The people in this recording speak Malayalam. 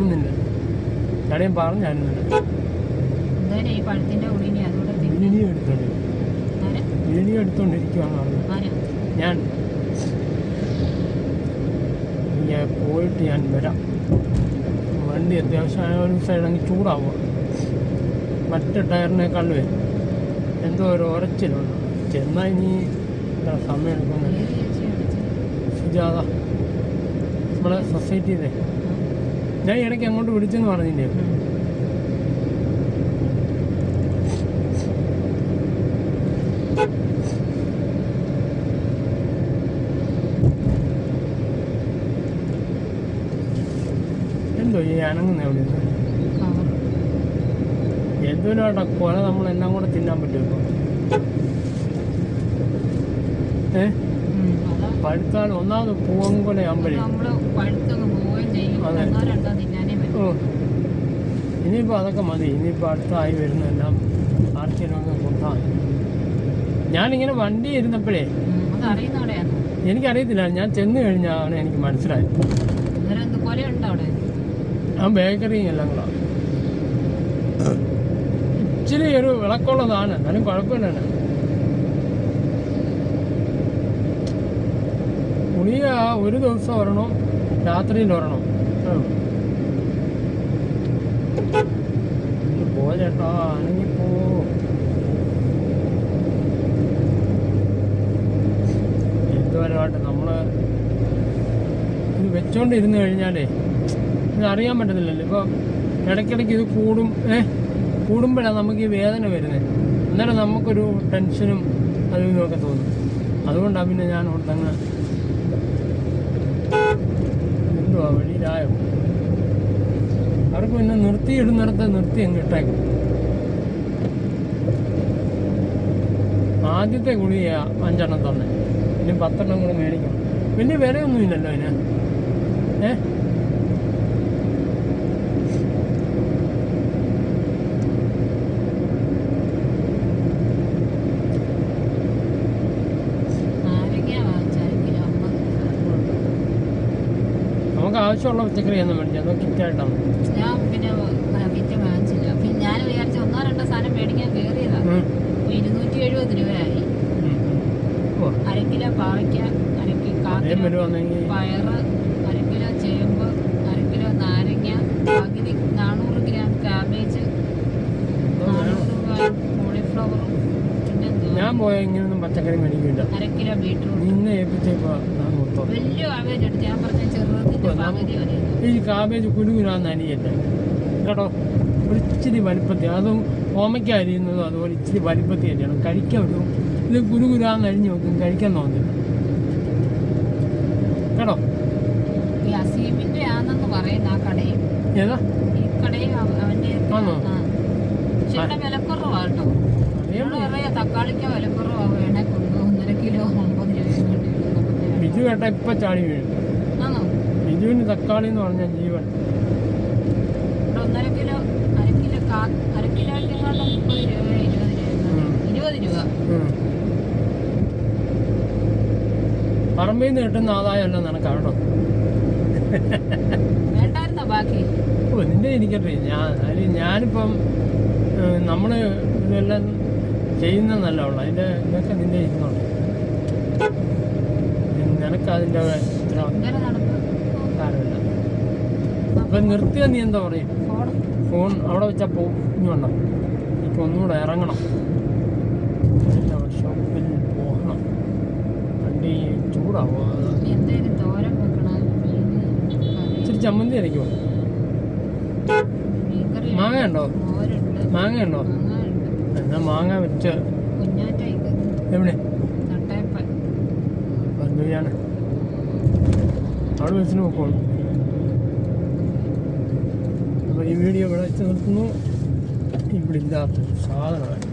കാണുന്നില്ല. കടയും പറഞ്ഞു തിന്നു. വീഡിയോ എടുത്തോണ്ട് പറഞ്ഞു ആരാ? ഞാൻ. ഞാൻ പോയിട്ട് ഞാൻ വരാം. വണ്ടി അത്യാവശ്യം ഒരു സൈഡങ്ങ് ചൂടാവുക മറ്റു ടയറിനേക്കാളും എന്തോ ഒരു ഉറച്ചിലുണ്ട് ചെന്നാൽ ഇനി എത്ര സമയം എടുക്കുന്നത്? സുജാത. നമ്മളെ സൊസൈറ്റിയിലെ ഞാൻ ഇടയ്ക്ക് അങ്ങോട്ട് വിളിച്ചെന്ന് പറഞ്ഞില്ലേ. എന്തോ ഈ അനങ്ങുന്ന എവിടെ നിന്ന് കൊല നമ്മൾ എല്ലാം കൂടെ തിന്നാൻ പറ്റുമോ ഏ. പഴുത്താൽ ഒന്നാമത് പൂവങ്കൊല ആകുമ്പോഴേ ഓ ഇനിയിപ്പോൾ അതൊക്കെ മതി. ഇനിയിപ്പോൾ അടുത്തായി വരുന്നതെല്ലാം ആർക്കെങ്കിലും മതി. ഞാനിങ്ങനെ വണ്ടി ഇരുന്നപ്പോഴേ എനിക്കറിയത്തില്ല. ഞാൻ ചെന്ന് കഴിഞ്ഞാണ് എനിക്ക് മനസ്സിലായത്. ആ ബേക്കറിയും എല്ലാം കൂടെ. ഇച്ചിരി ഒരു വിളക്കുള്ളതാണ്. എന്നാലും കുഴപ്പമില്ലാണ് ഗുളിക ഒരു ദിവസം ഒരെണ്ണം രാത്രിയിൽ ഒരെണ്ണം. ഉം. ഒന്ന് പോ ചേട്ടാ അനങ്ങിപ്പോ എന്തുവരമായിട്ട് നമ്മൾ ഇത് വെച്ചോണ്ടിരുന്ന് കഴിഞ്ഞാലേ ഇത് അറിയാൻ പറ്റത്തില്ലല്ലോ ഇപ്പോൾ ഇടയ്ക്കിടയ്ക്ക് ഇത് കൂടും ഏ കൂടുമ്പോഴാണ് നമുക്ക് ഈ വേദന വരുന്നത് അന്നേരം നമുക്കൊരു ടെൻഷനും അതും ഇതുമൊക്കെ തോന്നും അതുകൊണ്ടാണ് പിന്നെ ഞാൻ ഓർത്തങ്ങ് എന്തുവാ വെളിയിലായോ അവർക്ക് പിന്നെ നിർത്തിയിടുന്നിടത്ത് നിർത്തി അങ്ങ് ഇട്ടേക്കും. ആദ്യത്തെ ഗുളിക അഞ്ചെണ്ണം തന്നെ. ഇനി പത്തെണ്ണം കൂടെ മേടിക്കണം. വലിയ വിലയൊന്നും ഇല്ലല്ലോ അതിന്. ഏ? നമുക്ക് പച്ചക്കറി ഒന്നും മേടിച്ചു? അതോ കിറ്റായിട്ടാണ് ഞാൻ പിന്നെ വിറ്റ് വാങ്ങിച്ചില്ല പിന്നെ ഞാൻ വിചാരിച്ച ഒന്നോ രണ്ടോ സാധനം മേടിക്കാൻ കയറിയതാ ഉം. അപ്പൊ ഇരുന്നൂറ്റി എഴുപത് രൂപയായി. ഉം. ഓ അര കിലോ പാവയ്ക്ക അര കി- കിലോ വരുവാണെങ്കിൽ പയറ് അര കിലോ ചേമ്പ് അര കിലോ നാരങ്ങ പകുതി നാനൂറ് ഗ്രാം കാബേജ് നാനൂറ് ഗ്രാം കോളിഫ്ലവറും പിന്നെ എന്തുവാ? ഞാൻ പോയ ഇങ്ങനൊന്നും പച്ചക്കറി മേടിക്കില്ല അര കിലോ ബീട്രൂട്ട് നിന്നെ ഏൽപ്പിച്ചപ്പോ ഞാൻ മൊത്തം വലിയ കാബേജ് എടുത്ത് ഞാൻ പറഞ്ഞ പച്ചക്കറി മേടിക്കില്ല നമ്മ- ഏപ്പിച്ചപ്പോ ഈ കാബേജ് കുരുകുരാന്ന് അരിയല്ലേ കേട്ടോ? ഒരു ഇച്ചിരി വലിപ്പത്തി അതും ഓമയ്ക്ക അരിയുന്നതും അതുപോലെ ഇച്ചിരി വലിപ്പത്തി അരിയണം. കഴിക്കാൻ ഒരു ഇത് കുരുകുരാന്ന് അരിഞ്ഞ് നോക്കും. കഴിക്കാൻ തോന്നില്ല കേട്ടോ? ഏതാ? ആണോ? ബിജു കേട്ട ഇപ്പൊ ചാടി വീഴും ബിജുവിന് തക്കാളി എന്ന് പറഞ്ഞാൽ ജീവൻ. ഇവിടെ ഒന്നര കിലോ അര കിലോ കാ അര കിലോയ്ക്ക് എങ്ങാണ്ട് മുപ്പത് രൂപ ഇരുപത് രൂപ ഉം. ഇരുപത് പറമ്പിൽ നിന്ന് കിട്ടുന്ന ആദായമല്ല നിനക്ക് കേട്ടോ വേണ്ടായിരുന്നോ ബാക്കി? ഓ നിന്റെ എനിക്കറിയാം ഞാൻ ഞാനിപ്പം നമ്മൾ നമ്മൾ ഇതെല്ലാം ചെയ്യുന്നതല്ല ഉള്ളു അതിന്റെ ഇതൊക്കെ നിന്റെ ഇരിക്കുന്നുണ്ട് നിനക്ക് അതിന്റെ ഇത്ര കാര്യമില്ല അപ്പൊ നിർത്തിയ നീ എന്താ പറയും? ഫോൺ അവിടെ വെച്ചാ പോകും വേണ്ട. ഇപ്പൊ ഒന്നുകൂടെ ഇറങ്ങണം. ഷോപ്പിൽ പോകണം. വണ്ടി ചൂടാവോ? ഇച്ചിരി ചമ്മന്തി അരയ്ക്കുമോ മാങ്ങ ഉണ്ടോ മാങ്ങ ഉണ്ട് എന്നാ മാങ്ങ വെച്ച എവിടെ? ബന്ധുവിയാണ് അവിടെ വെച്ചിന് നോക്കോളൂ അപ്പോൾ ഈ വീഡിയോ ഇവിടെ വെച്ച് നിർത്തുന്നു. ഇവിടെ ഇല്ലാത്ത സാധനമാണ്